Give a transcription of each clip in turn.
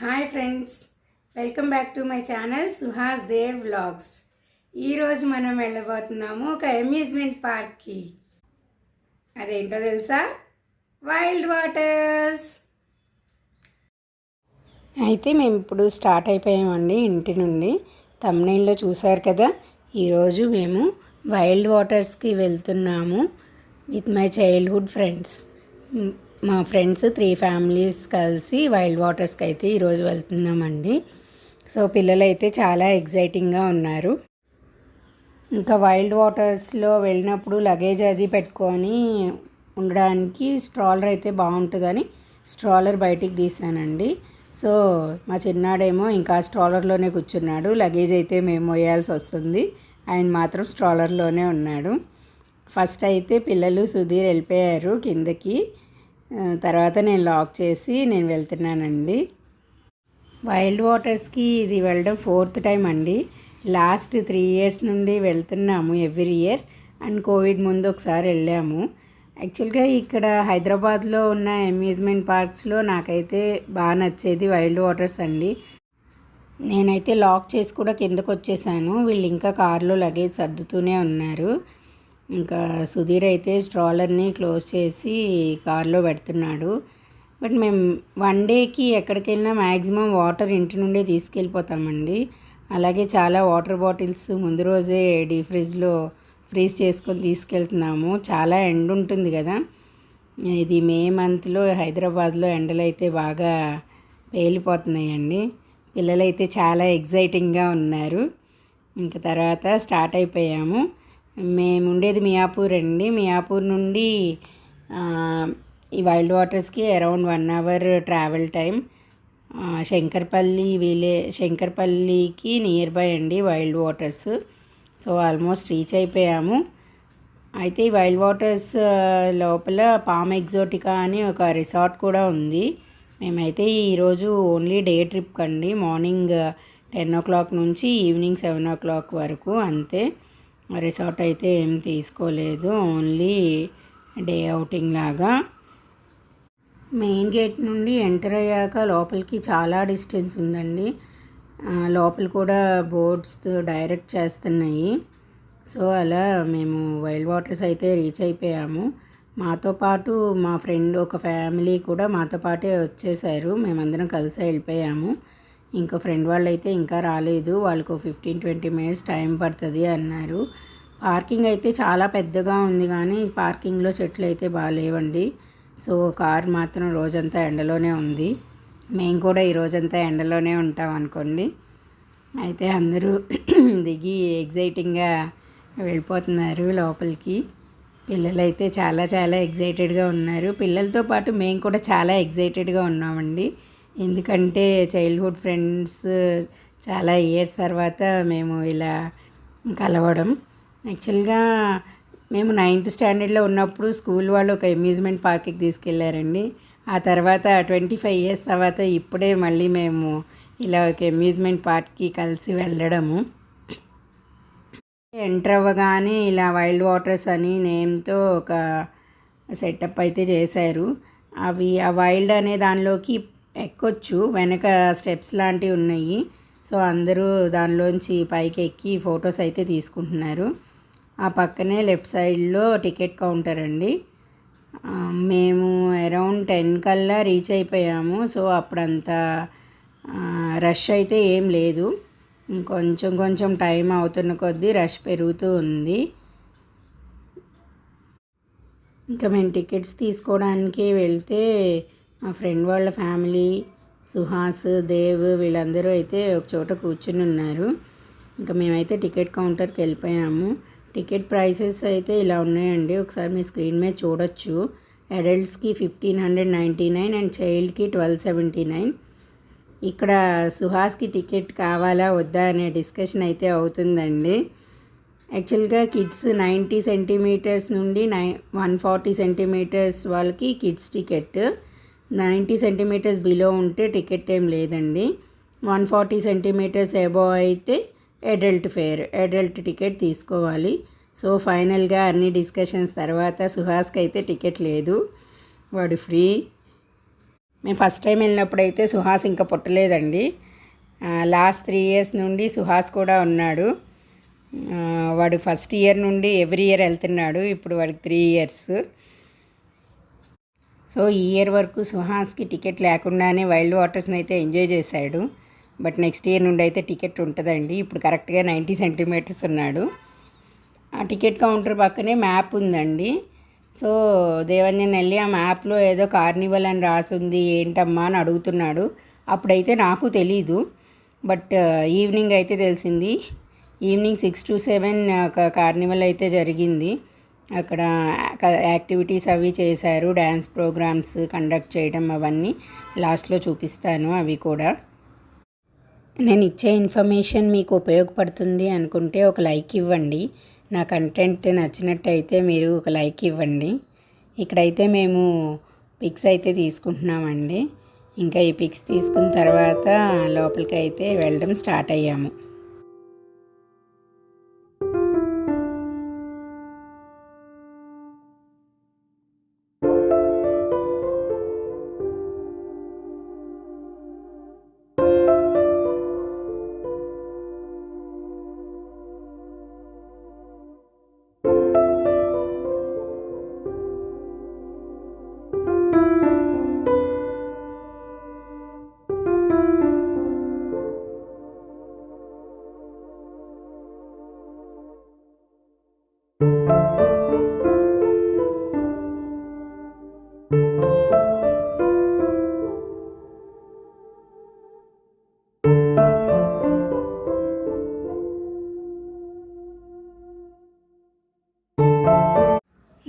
Hi friends welcome back to my channel Suhas Dev vlogs. ఈరోజు మనం వెళ్ళబోతున్నాము ఒక అమ్యూజ్మెంట్ పార్క్కి. అదేంటో తెలుసా? Wild waters. అయితే మేము ఇప్పుడు స్టార్ట్ అయిపోయామండి ఇంటి నుండి. తమ్నైల్లో చూసారు కదా ఈరోజు మేము వైల్డ్ వాటర్స్కి వెళ్తున్నాము విత్ మై చైల్డ్హుడ్ ఫ్రెండ్స్. మా ఫ్రెండ్స్ త్రీ ఫ్యామిలీస్ కలిసి వైల్డ్ వాటర్స్కి అయితే ఈరోజు వెళ్తున్నామండి. సో పిల్లలు అయితే చాలా ఎగ్జైటింగ్గా ఉన్నారు. ఇంకా వైల్డ్ వాటర్స్లో వెళ్ళినప్పుడు లగేజ్ అది పెట్టుకొని ఉండడానికి స్ట్రాలర్ అయితే బాగుంటుందని స్ట్రాలర్ బయటికి తీసానండి. సో మా చిన్నాడేమో ఇంకా స్ట్రాలర్లోనే కూర్చున్నాడు. లగేజ్ అయితే మేము మోయాల్సి వస్తుంది. ఆయన మాత్రం స్ట్రాలర్లోనే ఉన్నాడు. ఫస్ట్ అయితే పిల్లలు సుధీర్ వెళ్ళిపోయారు కిందకి. తర్వాత నేను లాక్ చేసి నేను వెళ్తున్నానండి. వైల్డ్ వాటర్స్కి ఇది వెళ్ళడం ఫోర్త్ టైం అండి. లాస్ట్ త్రీ ఇయర్స్ నుండి వెళ్తున్నాము ఎవ్రీ ఇయర్ అండ్ కోవిడ్ ముందు ఒకసారి వెళ్ళాము. యాక్చువల్గా ఇక్కడ హైదరాబాద్లో ఉన్న అమ్యూజ్మెంట్ పార్క్స్లో నాకైతే బాగా నచ్చేది వైల్డ్ వాటర్స్ అండి. నేనైతే లాక్ చేసి కూడా కిందకు వచ్చేసాను వీళ్ళు ఇంకా కార్లో లగేజ్ సర్దుతూనే ఉన్నారు. ఇంకా సుధీర్ అయితే స్ట్రాలర్ని క్లోజ్ చేసి కార్లో పెడుతున్నాడు. బట్ మేము వన్ డేకి ఎక్కడికి వెళ్ళినా మ్యాక్సిమం వాటర్ ఇంటి నుండే తీసుకెళ్ళిపోతామండి. అలాగే చాలా వాటర్ బాటిల్స్ ముందు రోజే డీ ఫ్రిడ్జ్లో ఫ్రీజ్ చేసుకొని తీసుకెళ్తున్నాము. చాలా ఎండ ఉంటుంది కదా. ఇది మే మంత్లో హైదరాబాద్లో ఎండలు అయితే బాగా పేలిపోతున్నాయండి. పిల్లలైతే చాలా ఎగ్జైటింగ్గా ఉన్నారు. ఇంకా తర్వాత స్టార్ట్ అయిపోయాము. మేము ఉండేది మియాపూర్ అండి. మియాపూర్ నుండి ఈ wild వాటర్స్కి around one hour travel time Shankarpalli Wiley శంకర్పల్లికి నియర్ బై అండి wild waters. So almost reach అయిపోయాము. అయితే ఈ వైల్డ్ వాటర్స్ లోపల పామ్ ఎగ్జోటికా అని ఒక రిసార్ట్ కూడా ఉంది. మేమైతే ఈరోజు ఓన్లీ డే ట్రిప్ కండి మార్నింగ్ టెన్ ఓ క్లాక్ నుంచి ఈవినింగ్ సెవెన్ ఓ క్లాక్ వరకు అంతే. రిసార్ట్ అయితే ఏం తీసుకోలేదు. ఓన్లీ డే అవుటింగ్ లాగా. మెయిన్ గేట్ నుండి ఎంటర్ అయ్యాక లోపలికి చాలా డిస్టెన్స్ ఉందండి. లోపల కూడా బోట్స్ డైరెక్ట్ చేస్తున్నాయి. సో అలా మేము వైల్డ్ వాటర్స్ అయితే రీచ్ అయిపోయాము. మాతో పాటు మా ఫ్రెండ్ ఒక ఫ్యామిలీ కూడా మాతో పాటే వచ్చేసారు. మేమందరం కలిసి వెళ్ళిపోయాము. ఇంకా ఫ్రెండ్ వాళ్ళు అయితే ఇంకా రాలేదు. వాళ్ళకు ఫిఫ్టీన్ ట్వంటీ మినిట్స్ టైం పడుతుంది అన్నారు. పార్కింగ్ అయితే చాలా పెద్దగా ఉంది కానీ పార్కింగ్లో చెట్లు అయితే బాగాలేవండి సో కార్ మాత్రం రోజంతా ఎండలోనే ఉంది. మేము కూడా ఈ రోజంతా ఎండలోనే ఉంటాం అనుకోండి. అయితే అందరూ దిగి ఎగ్జైటింగ్గా వెళ్ళిపోతున్నారు లోపలికి. పిల్లలైతే చాలా చాలా ఎగ్జైటెడ్గా ఉన్నారు. పిల్లలతో పాటు మేము కూడా చాలా ఎగ్జైటెడ్గా ఉన్నామండి. ఎందుకంటే చైల్డ్హుడ్ ఫ్రెండ్స్ చాలా ఇయర్స్ తర్వాత మేము ఇలా కలవడం. యాక్చువల్గా మేము నైన్త్ స్టాండర్డ్లో ఉన్నప్పుడు స్కూల్ వాళ్ళు ఒక అమ్యూజ్మెంట్ పార్క్కి తీసుకెళ్ళారండి. ఆ తర్వాత ట్వంటీ ఫైవ్ ఇయర్స్ తర్వాత ఇప్పుడే మళ్ళీ మేము ఇలా ఒక అమ్యూజ్మెంట్ పార్క్కి కలిసి వెళ్ళడము. ఎంటర్ అవ్వగానే ఇలా వైల్డ్ వాటర్స్ అని నేమ్తో ఒక సెటప్ అయితే చేశారు. అవి ఆ వైల్డ్ అనే దానిలోకి ఎక్కొచ్చు. వెనక స్టెప్స్ లాంటివి ఉన్నాయి. సో అందరూ దానిలోంచి పైకి ఎక్కి ఫొటోస్ అయితే తీసుకుంటున్నారు. ఆ పక్కనే లెఫ్ట్ సైడ్లో టికెట్ కౌంటర్ అండి. మేము అరౌండ్ టెన్ కల్లా రీచ్ అయిపోయాము. సో అప్పుడంత రష్ అయితే ఏం లేదు. కొంచెం కొంచెం టైం అవుతున్న కొద్దీ రష్ పెరుగుతూ ఉంది. ఇంకా మేము టికెట్స్ తీసుకోవడానికి వెళ్తే మా ఫ్రెండ్ వాళ్ళ ఫ్యామిలీ సుహాస్ దేవ్ వీళ్ళందరూ అయితే ఒక చోట కూర్చుని ఉన్నారు. ఇంకా మేమైతే టికెట్ కౌంటర్కి వెళ్ళిపోయాము. టికెట్ ప్రైసెస్ అయితే ఇలా ఉన్నాయండి. ఒకసారి మీ స్క్రీన్ మీద చూడొచ్చు. అడల్ట్స్కి fifteen hundred ninety nine and చైల్డ్కి twelve seventy nine. ఇక్కడ సుహాస్కి టికెట్ కావాలా వద్దా అనే డిస్కషన్ అయితే అవుతుందండి. యాక్చువల్గా కిడ్స్ నైంటీ సెంటీమీటర్స్ నుండి నై వన్ ఫార్టీ సెంటీమీటర్స్ వాళ్ళకి kids ticket. Ninety centimetres below ఉంటే టికెట్ ఏం లేదండి. వన్ ఫార్టీ సెంటీమీటర్స్ ఎబో అయితే అడల్ట్ ఫేర్ అడల్ట్ టికెట్ తీసుకోవాలి. సో ఫైనల్గా అన్ని డిస్కషన్స్ తర్వాత సుహాస్కి అయితే టికెట్ లేదు. వాడు ఫ్రీ. మేము ఫస్ట్ టైం వెళ్ళినప్పుడు అయితే సుహాస్ ఇంకా పుట్టలేదండి. లాస్ట్ త్రీ ఇయర్స్ నుండి సుహాస్ కూడా ఉన్నాడు. వాడు ఫస్ట్ ఇయర్ నుండి ఎవ్రీ ఇయర్ వెళ్తున్నాడు. ఇప్పుడు వాడికి త్రీ ఇయర్స్. సో ఈ ఇయర్ వరకు సుహాస్కి టికెట్ లేకుండానే వైల్డ్ వాటర్స్ని అయితే ఎంజాయ్ చేశాడు. బట్ నెక్స్ట్ ఇయర్ నుండి అయితే టికెట్ ఉంటుందండి. ఇప్పుడు కరెక్ట్గా నైంటీ సెంటీమీటర్స్ ఉన్నాడు. ఆ టికెట్ కౌంటర్ పక్కనే మ్యాప్ ఉందండి. సో దేవన్యన్ వెళ్ళి ఆ మ్యాప్లో ఏదో కార్నివల్ అని రాసుంది ఏంటమ్మా అని అడుగుతున్నాడు. అప్పుడైతే నాకు తెలీదు. బట్ ఈవినింగ్ అయితే తెలిసింది. Evening six to seven carnival అయితే జరిగింది. అక్కడ యాక్టివిటీస్ అవి చేశారు. డ్యాన్స్ ప్రోగ్రామ్స్ కండక్ట్ చేయడం అవన్నీ లాస్ట్లో చూపిస్తాను అవి కూడా. నేను ఇచ్చే ఇన్ఫర్మేషన్ మీకు ఉపయోగపడుతుంది అనుకుంటే ఒక లైక్ ఇవ్వండి. నా కంటెంట్ నచ్చినట్టయితే మీరు ఒక లైక్ ఇవ్వండి. ఇక్కడైతే మేము పిక్స్ అయితే తీసుకుంటున్నామండి. ఇంకా ఈ పిక్స్ తీసుకున్న తర్వాత లోపలికి అయితే వెళ్ళడం స్టార్ట్ అయ్యాము.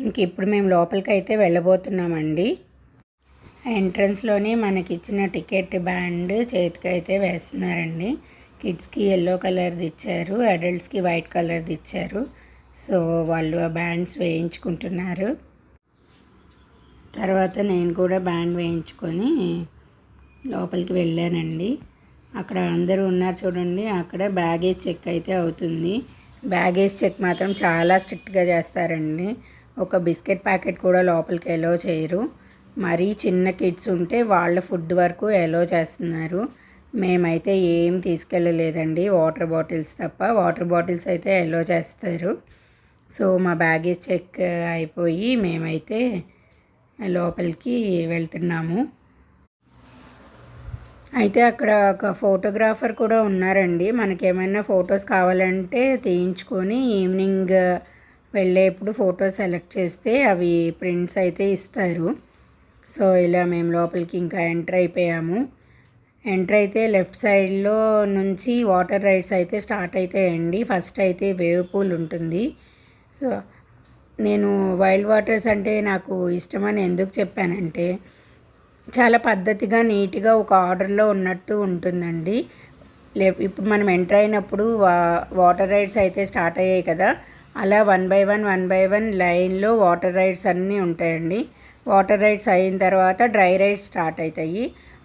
ఇంక ఇప్పుడు మేము లోపలికి అయితే వెళ్ళబోతున్నామండి. ఎంట్రన్స్లోనే మనకి ఇచ్చిన టికెట్ బ్యాండ్ చేతికి అయితే వేస్తున్నారండి. కిడ్స్కి ఎల్లో కలర్ది ఇచ్చారు అడల్ట్స్కి వైట్ కలర్ది ఇచ్చారు సో వాళ్ళు ఆ బ్యాండ్స్ వేయించుకుంటున్నారు. తర్వాత నేను కూడా బ్యాండ్ వేయించుకొని లోపలికి వెళ్ళానండి. అక్కడ అందరూ ఉన్నారు చూడండి అక్కడ బ్యాగేజ్ చెక్ అయితే అవుతుంది. బ్యాగేజ్ చెక్ మాత్రం చాలా స్ట్రిక్ట్గా చేస్తారండి. ఒక బిస్కెట్ ప్యాకెట్ కూడా లోపలికి ఎలో చేయరు. మరీ చిన్న కిడ్స్ ఉంటే వాళ్ళ ఫుడ్ వరకు ఎలో చేస్తున్నారు. మేమైతే ఏం తీసుకెళ్ళలేదండి వాటర్ బాటిల్స్ తప్ప. వాటర్ బాటిల్స్ అయితే ఎలో చేస్తారు. సో మా బ్యాగేజ్ చెక్ అయిపోయి మేమైతే లోపలికి వెళ్తున్నాము. అయితే అక్కడ ఒక ఫోటోగ్రాఫర్ కూడా ఉన్నారండి. మనకి ఏమైనా ఫొటోస్ కావాలంటే తీయించుకొని ఈవినింగ్ వెళ్ళేప్పుడు ఫోటో సెలెక్ట్ చేస్తే అవి ప్రింట్స్ అయితే ఇస్తారు. సో ఇలా మేము లోపలికి ఇంకా ఎంటర్ అయిపోయాము. ఎంటర్ అయితే లెఫ్ట్ సైడ్లో నుంచి వాటర్ రైడ్స్ అయితే స్టార్ట్ అవుతాయండి ఫస్ట్ అయితే వేవ్ పూల్ ఉంటుంది. సో నేను వైల్డ్ వాటర్స్ అంటే నాకు ఇష్టమని ఎందుకు చెప్పానంటే చాలా పద్ధతిగా నీట్గా ఒక ఆర్డర్లో ఉన్నట్టు ఉంటుందండి. లే ఇప్పుడు మనం ఎంటర్ అయినప్పుడు వా వాటర్ రైడ్స్ అయితే స్టార్ట్ అయ్యాయి కదా. అలా one by one one by one లైన్లో వాటర్ రైడ్స్ అన్నీ ఉంటాయండి. వాటర్ రైడ్స్ అయిన తర్వాత డ్రై రైడ్స్ స్టార్ట్ అవుతాయి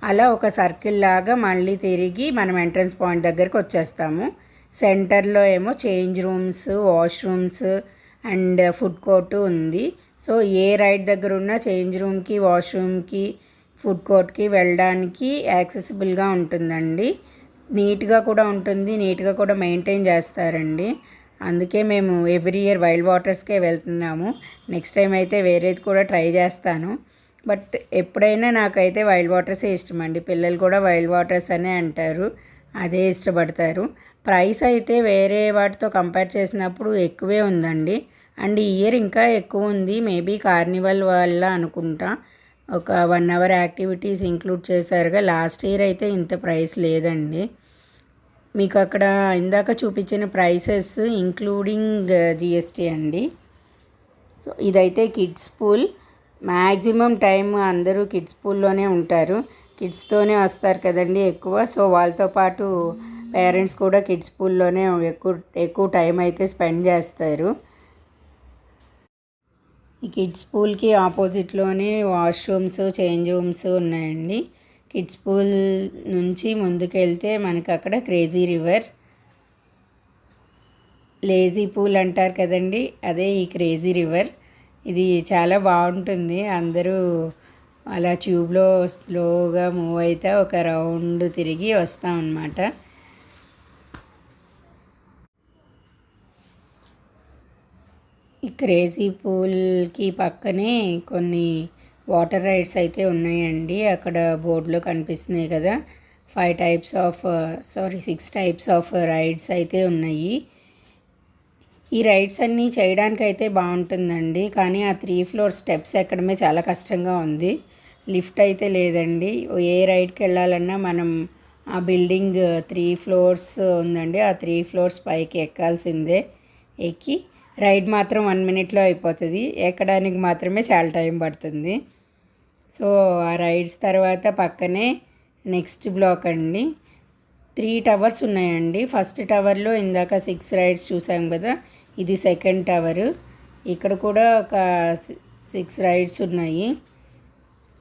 అలా ఒక సర్కిల్ లాగా మళ్ళీ తిరిగి మనం ఎంట్రన్స్ పాయింట్ దగ్గరికి వచ్చేస్తాము. సెంటర్లో ఏమో change rooms washrooms and food court ఉంది. సో ఏ రైడ్ దగ్గర ఉన్న చేంజ్ రూమ్కి వాష్రూమ్కి ఫుడ్ కోర్ట్కి వెళ్ళడానికి యాక్సెసిబుల్గా ఉంటుందండి. నీట్గా కూడా ఉంటుంది నీట్గా కూడా మెయింటైన్ చేస్తారండి. అందుకే మేము ఎవ్రీ ఇయర్ వైల్డ్ వాటర్స్కే వెళ్తున్నాము. నెక్స్ట్ టైం అయితే వేరేది కూడా ట్రై చేస్తాను. బట్ ఎప్పుడైనా నాకైతే వైల్డ్ వాటర్సే ఇష్టం అండి పిల్లలు కూడా వైల్డ్ వాటర్స్ అనే అంటారు. అదే ఇష్టపడతారు. ప్రైస్ అయితే వేరే వాటితో కంపేర్ చేసినప్పుడు ఎక్కువే ఉందండి. అండ్ ఈ ఇయర్ ఇంకా ఎక్కువ ఉంది. మేబీ కార్నివల్ వల్ల అనుకుంటా. ఒక వన్ అవర్ యాక్టివిటీస్ ఇంక్లూడ్ చేశారుగా. లాస్ట్ ఇయర్ అయితే ఇంత ప్రైస్ లేదండి. మీకు అక్కడ ఇందాక చూపించిన ప్రైసెస్ ఇంక్లూడింగ్ జిఎస్టీ అండి. సో ఇదైతే కిడ్స్ పూల్ మ్యాక్సిమం టైం అందరూ కిడ్స్ పూల్లోనే ఉంటారు. కిడ్స్తోనే వస్తారు కదండి ఎక్కువ. సో వాళ్ళతో పాటు పేరెంట్స్ కూడా కిడ్స్ పూల్లోనే ఎక్కువ ఎక్కువ టైం అయితే స్పెండ్ చేస్తారు. ఈ కిడ్స్ పూల్కి ఆపోజిట్లోనే వాష్రూమ్స్ చేంజ్ రూమ్స్ ఉన్నాయండి. కిడ్స్ పూల్ నుంచి ముందుకెళ్తే మనకు అక్కడ క్రేజీ రివర్. లేజీ పూల్ అంటారు కదండి అదే ఈ క్రేజీ రివర్. ఇది చాలా బాగుంటుంది. అందరూ అలా ట్యూబ్లో స్లోగా మూవ్ అయితే ఒక రౌండ్ తిరిగి వస్తాం అన్నమాట. ఈ క్రేజీ పూల్కి పక్కనే కొన్ని వాటర్ రైడ్స్ అయితే ఉన్నాయండి. అక్కడ బోర్డులో కనిపిస్తున్నాయి కదా. Five types of sorry six types of rides అయితే ఉన్నాయి. ఈ రైడ్స్ అన్నీ చేయడానికి అయితే బాగుంటుందండి. కానీ ఆ త్రీ ఫ్లోర్ స్టెప్స్ ఎక్కడమే చాలా కష్టంగా ఉంది. లిఫ్ట్ అయితే లేదండి. ఏ రైడ్కి వెళ్ళాలన్నా మనం ఆ బిల్డింగ్ త్రీ ఫ్లోర్స్ ఉందండి. ఆ త్రీ ఫ్లోర్స్ పైకి ఎక్కాల్సిందే. ఎక్కి రైడ్ మాత్రం వన్ మినిట్లో అయిపోతుంది. ఎక్కడానికి మాత్రమే చాలా టైం పడుతుంది. సో ఆ రైడ్స్ తర్వాత పక్కనే నెక్స్ట్ బ్లాక్ అండి. త్రీ టవర్స్ ఉన్నాయండి. ఫస్ట్ టవర్లో ఇందాక సిక్స్ రైడ్స్ చూసాం కదా ఇది సెకండ్ టవర్. ఇక్కడ కూడా ఒక సిక్స్ రైడ్స్ ఉన్నాయి.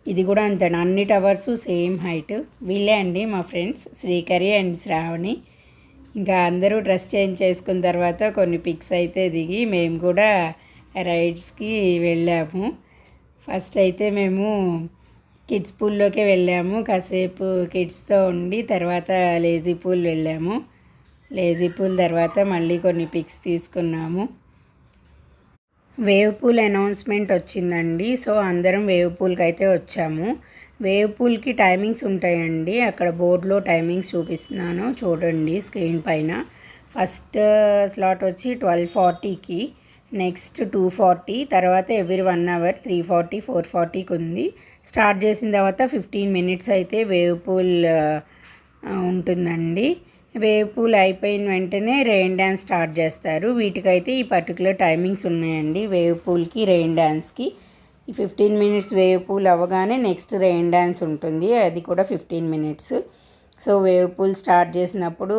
ఇది కూడా అంతే అన్ని టవర్స్ సేమ్ హైట్. వీళ్ళే అండి మా ఫ్రెండ్స్ శ్రీకరి అండ్ శ్రావణి. ఇంకా అందరూ డ్రెస్ చేంజ్ చేసుకున్న తర్వాత కొన్ని పిక్స్ అయితే దిగి మేము కూడా రైడ్స్కి వెళ్ళాము. ఫస్ట్ అయితే మేము కిడ్స్ పూల్లోకి వెళ్ళాము. కాసేపు కిడ్స్తో ఉండి తర్వాత లేజీ పూల్ వెళ్ళాము. లేజీ పూల్ తర్వాత మళ్ళీ కొన్ని పిక్స్ తీసుకున్నాము. వేవ్ పూల్ అనౌన్స్మెంట్ వచ్చిందండి. సో అందరం వేవ్ పూల్కి అయితే వచ్చాము. వేవ్ పూల్కి టైమింగ్స్ ఉంటాయండి. అక్కడ బోర్డులో టైమింగ్స్ చూపిస్తున్నాను. చూడండి స్క్రీన్ పైన. ఫస్ట్ స్లాట్ వచ్చి ట్వెల్వ్ ఫార్టీకి. నెక్స్ట్ టూ ఫార్టీ తర్వాత every one hour three forty four ఫార్టీకి ఉంది. స్టార్ట్ చేసిన తర్వాత ఫిఫ్టీన్ మినిట్స్ అయితే వేవ్ పూల్ ఉంటుందండి. వేవ్ పూల్ అయిపోయిన వెంటనే రెయిన్ డ్యాన్స్ స్టార్ట్ చేస్తారు. వీటికైతే ఈ పర్టికులర్ టైమింగ్స్ ఉన్నాయండి. వేవ్ పూల్కి రెయిన్ డ్యాన్స్కి ఈ ఫిఫ్టీన్ మినిట్స్ వేవ్ పూల్ అవ్వగానే నెక్స్ట్ రెయిన్ డ్యాన్స్ ఉంటుంది. అది కూడా fifteen minutes. So wave pool start చేసినప్పుడు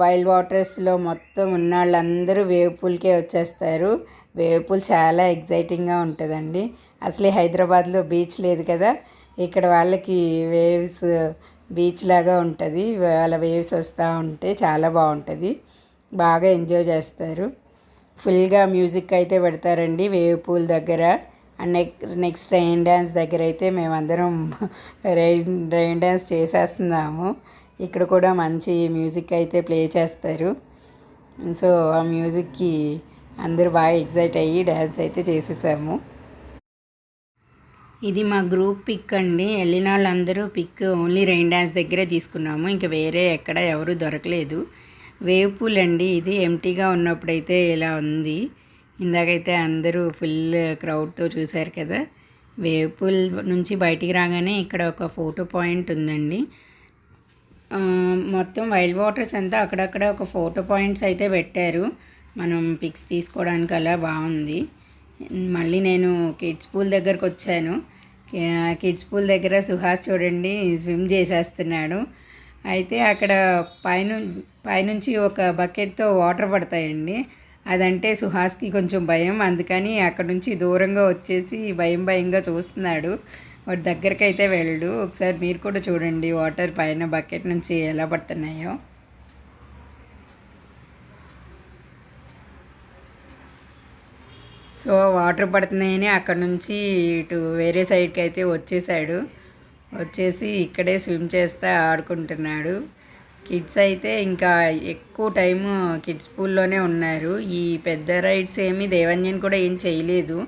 వైల్డ్ వాటర్స్లో మొత్తం ఉన్న వాళ్ళందరూ వేవ్ పూల్కే వచ్చేస్తారు. వేవ్ పూల్ చాలా ఎగ్జైటింగ్గా ఉంటుందండి. అసలే హైదరాబాద్లో బీచ్ లేదు కదా. ఇక్కడ వాళ్ళకి వేవ్స్ బీచ్ లాగా ఉంటుంది. వాళ్ళ వేవ్స్ వస్తూ ఉంటే చాలా బాగుంటుంది. బాగా ఎంజాయ్ చేస్తారు. ఫుల్గా మ్యూజిక్ అయితే పెడతారండి వేవ్ పూల్ దగ్గర. నెక్స్ట్ నెక్ నెక్స్ట్ రెయిన్ డ్యాన్స్ దగ్గర అయితే మేమందరం రెయిన్ రెయిన్ డ్యాన్స్ చేసేస్తున్నాము. ఇక్కడ కూడా మంచి మ్యూజిక్ అయితే ప్లే చేస్తారు. సో ఆ మ్యూజిక్కి అందరూ బాగా ఎగ్జైట్ అయ్యి డ్యాన్స్ అయితే చేసేసాము. ఇది మా గ్రూప్ పిక్ అండి. వెళ్ళిన వాళ్ళందరూ పిక్ ఓన్లీ రెయిన్ డ్యాన్స్ దగ్గరే తీసుకున్నాము. ఇంకా వేరే ఎక్కడ ఎవరు దొరకలేదు. వేవ్ పూల్ అండి. ఇది ఎంటీగా ఉన్నప్పుడైతే ఇలా ఉంది. ఇందాకైతే అందరూ ఫుల్ క్రౌడ్తో చూశారు కదా. వేవ్ పూల్ నుంచి బయటికి రాగానే ఇక్కడ ఒక ఫోటో పాయింట్ ఉందండి. మొత్తం వైల్డ్ వాటర్స్ అంతా అక్కడక్కడ ఒక ఫోటో పాయింట్స్ అయితే పెట్టారు. మనం పిక్స్ తీసుకోవడానికి అలా బాగుంది. మళ్ళీ నేను కిడ్స్ పూల్ దగ్గరకు వచ్చాను. కిడ్స్ పూల్ దగ్గర సుహాస్ చూడండి స్విమ్ చేసేస్తున్నాడు. అయితే అక్కడ పైన పైనుంచి ఒక బకెట్తో వాటర్ పడతాయండి. అదంటే సుహాస్కి కొంచెం భయం. అందుకని అక్కడ నుంచి దూరంగా వచ్చేసి భయం భయంగా చూస్తున్నాడు. వాటి దగ్గరికి అయితే వెళ్ళడు ఒకసారి మీరు కూడా చూడండి వాటర్ పైన బకెట్ నుంచి ఎలా పడుతున్నాయో. సో వాటర్ పడుతున్నాయని అక్కడ నుంచి ఇటు వేరే సైడ్కి అయితే వచ్చేసాడు. వచ్చేసి ఇక్కడే స్విమ్ చేస్తా ఆడుకుంటున్నాడు. కిడ్స్ అయితే ఇంకా ఎక్కువ టైము కిడ్స్ పూల్లోనే ఉన్నారు. ఈ పెద్ద రైడ్స్ ఏమి దేవన్యన్ కూడా ఏం చేయలేదు.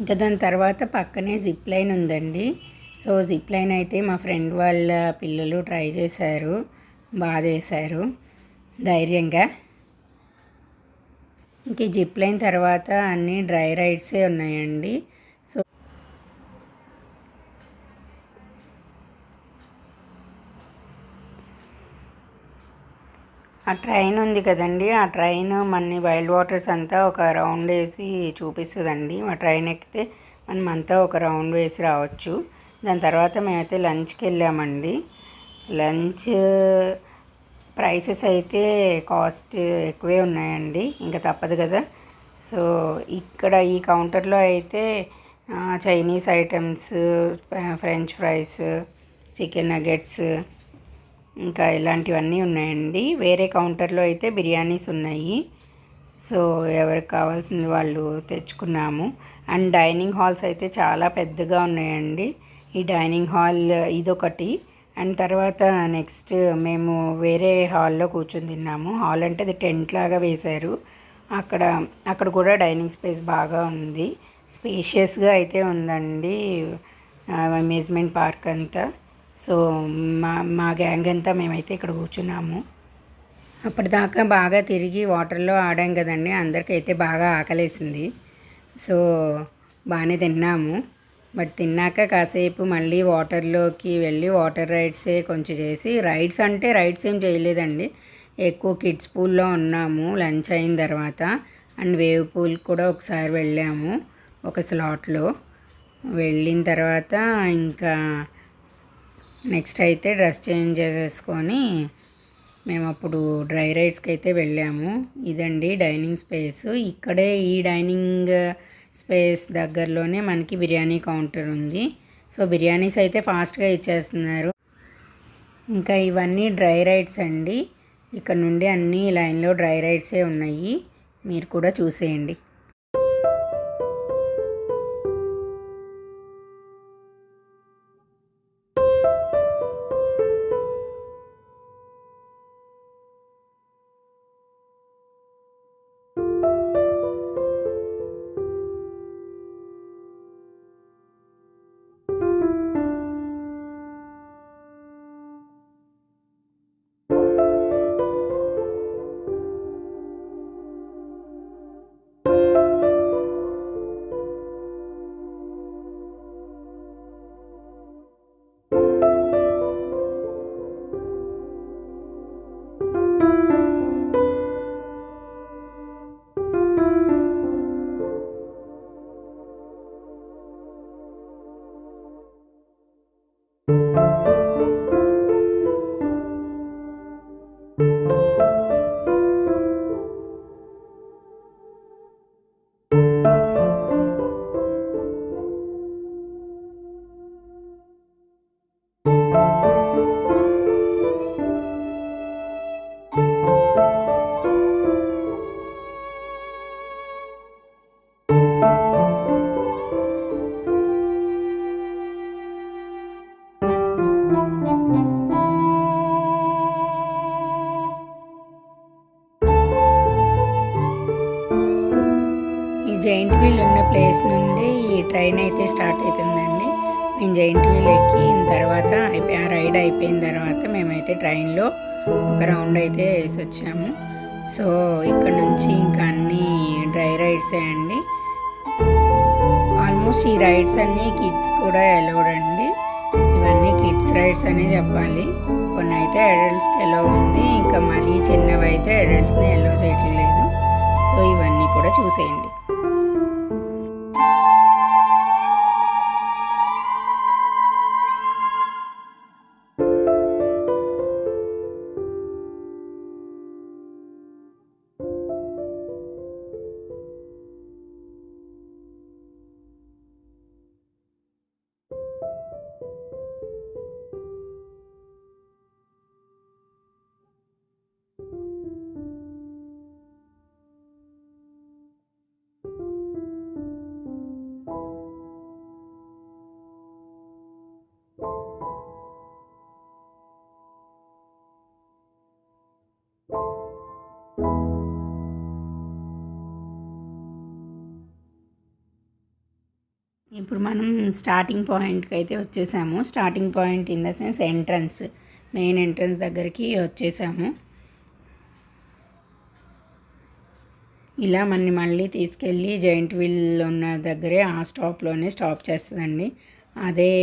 ఇంకా దాని తర్వాత పక్కనే జిప్ లైన్ ఉందండి. సో జిప్ లైన్ అయితే మా ఫ్రెండ్ వాళ్ళ పిల్లలు ట్రై చేశారు. బాగా చేశారు. ధైర్యంగా. ఇంక జిప్ లైన్ తర్వాత అన్నీ డ్రై రైడ్సే ఉన్నాయండి సో ఆ ట్రైన్ ఉంది కదండి. ఆ ట్రైన్ మన వైల్డ్ వాటర్స్ అంతా ఒక రౌండ్ వేసి చూపిస్తుందండి. ఆ ట్రైన్ ఎక్కితే మనం అంతా ఒక రౌండ్ వేసి రావచ్చు. దాని తర్వాత మేమైతే లంచ్కి వెళ్ళామండి. లంచ్ ప్రైసెస్ అయితే కాస్ట్ ఎక్కువే ఉన్నాయండి. ఇంకా తప్పదు కదా. సో ఇక్కడ ఈ కౌంటర్లో అయితే Chinese items French fries chicken nuggets ఇంకా ఇలాంటివన్నీ ఉన్నాయండి. వేరే కౌంటర్లో అయితే బిర్యానీస్ ఉన్నాయి. సో ఎవరికి కావాల్సింది వాళ్ళు తెచ్చుకున్నాము. అండ్ డైనింగ్ హాల్స్ అయితే చాలా పెద్దగా ఉన్నాయండి. ఈ డైనింగ్ హాల్ ఇదొకటి. అండ్ తర్వాత నెక్స్ట్ మేము వేరే హాల్లో కూర్చొని తిన్నాము. హాల్ అంటే అది టెంట్ లాగా వేశారు. అక్కడ అక్కడ కూడా డైనింగ్ స్పేస్ బాగా ఉంది. స్పేషియస్గా అయితే ఉందండి. అమ్యూజ్మెంట్ పార్క్ అంతా. సో మా మా గ్యాంగ్ అంతా మేమైతే ఇక్కడ కూర్చున్నాము. అప్పటిదాకా బాగా తిరిగి వాటర్లో ఆడాం కదండి. అందరికైతే బాగా ఆకలేసింది. సో బాగానే తిన్నాము. బట్ తిన్నాక కాసేపు మళ్ళీ వాటర్లోకి వెళ్ళి వాటర్ రైడ్సే కొంచెం చేసి రైడ్స్ అంటే రైడ్స్ ఏం చేయలేదండి. ఎక్కువ కిడ్స్ పూల్లో ఉన్నాము. లంచ్ అయిన తర్వాత అండ్ వేవ్ పూల్ కూడా ఒకసారి వెళ్ళాము ఒక స్లాట్లో వెళ్ళిన తర్వాత ఇంకా నెక్స్ట్ అయితే డ్రెస్ చేంజ్ చేసేసుకొని మేము అప్పుడు డ్రై రైడ్స్కి అయితే వెళ్ళాము. ఇదండి డైనింగ్ స్పేస్. ఇక్కడే ఈ డైనింగ్ స్పేస్ దగ్గరలోనే మనకి బిర్యానీ కౌంటర్ ఉంది. సో బిర్యానీస్ అయితే ఫాస్ట్గా ఇచ్చేస్తున్నారు. ఇంకా ఇవన్నీ డ్రై రైడ్స్ అండి. ఇక్కడ నుండి అన్ని లైన్లో డ్రై రైడ్సే ఉన్నాయి. మీరు కూడా చూసేయండి. ట్రైన్లో ఒక రౌండ్ అయితే వేసి వచ్చాము సో ఇక్కడ నుంచి ఇంకా అన్ని డ్రై రైడ్సే అండి. ఆల్మోస్ట్ ఈ రైడ్స్ అన్నీ కిడ్స్ కూడా అలౌడ్ అండి. ఇవన్నీ కిడ్స్ రైడ్స్ అనే చెప్పాలి. కొన్ని అయితే అడల్ట్స్కి ఎలో ఉంది. ఇంకా మరీ చిన్నవి అయితే అడల్ట్స్ని ఎలో చేయట్లేదు. సో ఇవన్నీ కూడా చూసేయండి. ఇప్పుడు మనం స్టార్టింగ్ పాయింట్కి అయితే వచ్చేసాము. Starting point in the sense entrance main entrance దగ్గరికి వచ్చేసాము. ఇలా మనని మళ్ళీ తీసుకెళ్ళి జాయింట్ వీల్ ఉన్న దగ్గరే ఆ స్టాప్లోనే స్టాప్ చేస్తుందండి. అదే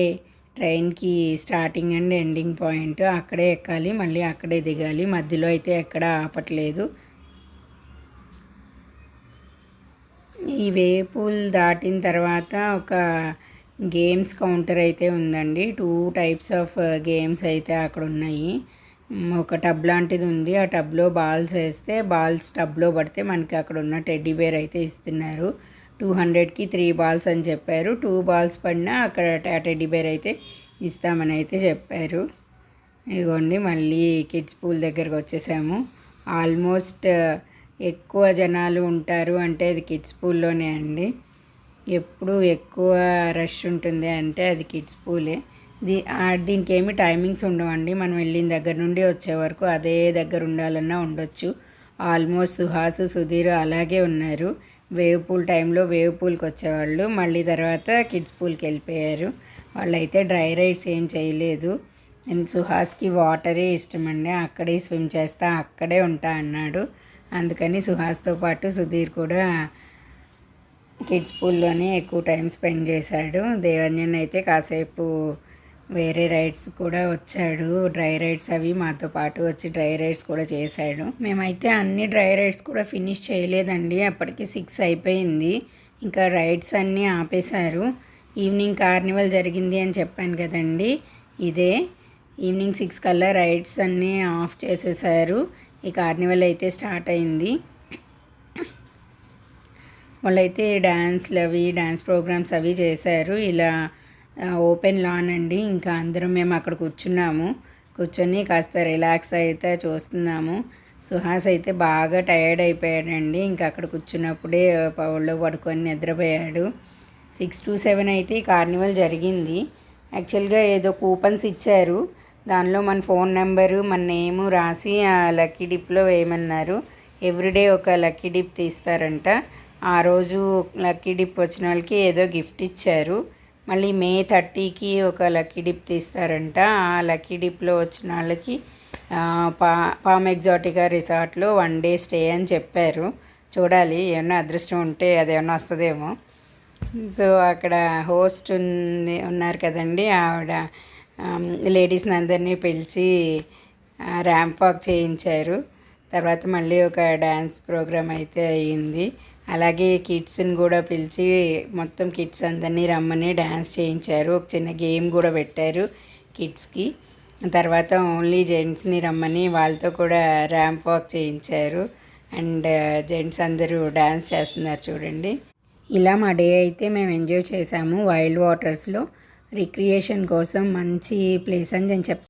ట్రైన్కి స్టార్టింగ్ అండ్ ఎండింగ్ పాయింట్ అక్కడే ఎక్కాలి మళ్ళీ అక్కడే దిగాలి. మధ్యలో అయితే ఎక్కడ ఆపట్లేదు. ఈ వేపుల్ దాటిన తర్వాత ఒక గేమ్స్ కౌంటర్ అయితే ఉందండి. టూ టైప్స్ ఆఫ్ గేమ్స్ అయితే అక్కడ ఉన్నాయి. ఒక టబ్ లాంటిది ఉంది. ఆ టబ్లో బాల్స్ వేస్తే బాల్స్ టబ్లో పడితే మనకి అక్కడ ఉన్న టెడ్డీ బేర్ అయితే ఇస్తున్నారు. టూ హండ్రెడ్కి త్రీ బాల్స్ అని చెప్పారు. టూ బాల్స్ పడినా అక్కడ టెడ్డీ బేర్ అయితే ఇస్తామని అయితే చెప్పారు. ఇదిగోండి మళ్ళీ కిడ్స్ పూల్ దగ్గరకు వచ్చేసాము. ఆల్మోస్ట్ ఎక్కువ జనాలు ఉంటారు అంటే అది కిడ్స్ పూల్లోనే అండి. ఎప్పుడు ఎక్కువ రష్ ఉంటుంది అంటే అది కిడ్స్ పూలే దీ దీనికి ఏమి టైమింగ్స్ ఉండవండి. మనం వెళ్ళిన దగ్గర నుండి వచ్చే వరకు అదే దగ్గర ఉండాలన్నా ఉండొచ్చు. ఆల్మోస్ట్ సుహాస్ సుధీర్ అలాగే ఉన్నారు. వేవ్ పూల్ టైంలో వేవ్ పూల్కి వచ్చేవాళ్ళు. మళ్ళీ తర్వాత కిడ్స్ పూల్కి వెళ్ళిపోయారు. వాళ్ళైతే డ్రై రైడ్స్ ఏం చేయలేదు. అండ్ సుహాస్కి వాటరే ఇష్టమండి. అక్కడే స్విమ్ చేస్తా అక్కడే ఉంటా అన్నాడు. అందుకని సుహాస్తో పాటు సుధీర్ కూడా కిడ్స్ పూల్లోనే ఎక్కువ టైం స్పెండ్ చేశాడు. దేవన్యన్ అయితే కాసేపు వేరే రైడ్స్ కూడా వచ్చాడు. డ్రై రైడ్స్ అవి మాతో పాటు వచ్చి డ్రై రైడ్స్ కూడా చేశాడు. మేమైతే అన్ని డ్రై రైడ్స్ కూడా ఫినిష్ చేయలేదండి. అప్పటికి సిక్స్ అయిపోయింది. ఇంకా రైడ్స్ అన్నీ ఆపేశారు. ఈవినింగ్ కార్నివల్ జరిగింది అని చెప్పాను కదండి. ఇదే ఈవినింగ్ సిక్స్ కల్లా రైడ్స్ అన్నీ ఆఫ్ చేసేసారు ఈ కార్నివల్ అయితే స్టార్ట్ అయింది. వాళ్ళైతే డ్యాన్స్లు అవి డ్యాన్స్ ప్రోగ్రామ్స్ అవి చేశారు. ఇలా ఓపెన్ లాన్ అండి. ఇంకా అందరం మేము అక్కడ కూర్చున్నాము. కూర్చొని కాస్త రిలాక్స్ అయితే చూస్తున్నాము. సుహాస్ అయితే బాగా టయర్డ్ అయిపోయాడండి. ఇంకా అక్కడ కూర్చున్నప్పుడే ప- పడుకొని నిద్రపోయాడు. సిక్స్ టు సెవెన్ అయితే ఈ కార్నివల్ జరిగింది. యాక్చువల్గా ఏదో కూపన్స్ ఇచ్చారు. దానిలో మన ఫోన్ నెంబరు మన నేము రాసి ఆ లక్కీ డిప్లో వేయమన్నారు. ఎవ్రీడే ఒక లక్కీ డిప్ తీస్తారంట. ఆ రోజు లక్కీ డిప్ వచ్చిన వాళ్ళకి ఏదో గిఫ్ట్ ఇచ్చారు. మళ్ళీ మే థర్టీకి ఒక లక్కీ డిప్ తీస్తారంట. ఆ లక్కీ డిప్లో వచ్చిన వాళ్ళకి పా పామ్ ఎగ్జాటికా రిసార్ట్లో వన్ డే స్టే అని చెప్పారు. చూడాలి ఏమన్నా అదృష్టం ఉంటే అదేమన్నా వస్తుందేమో. సో అక్కడ హోస్ట్ ఉంది ఉన్నారు కదండి ఆవిడ లేడీస్ని అందరినీ పిలిచి ర్యాంప్ వాక్ చేయించారు. తర్వాత మళ్ళీ ఒక డ్యాన్స్ ప్రోగ్రామ్ అయితే అయ్యింది. అలాగే కిడ్స్ని కూడా పిలిచి మొత్తం కిడ్స్ అందరినీ రమ్మని డ్యాన్స్ చేయించారు. ఒక చిన్న గేమ్ కూడా పెట్టారు కిడ్స్కి. తర్వాత ఓన్లీ జెంట్స్ని రమ్మని వాళ్ళతో కూడా ర్యాంప్ వాక్ చేయించారు. అండ్ జెంట్స్ అందరూ డ్యాన్స్ చేస్తున్నారు చూడండి. ఇలా మా డే అయితే మేము ఎంజాయ్ చేసాము వైల్డ్ వాటర్స్లో. రిక్రియేషన్ కోసం మంచి ప్లేస్ అని నేను చెప్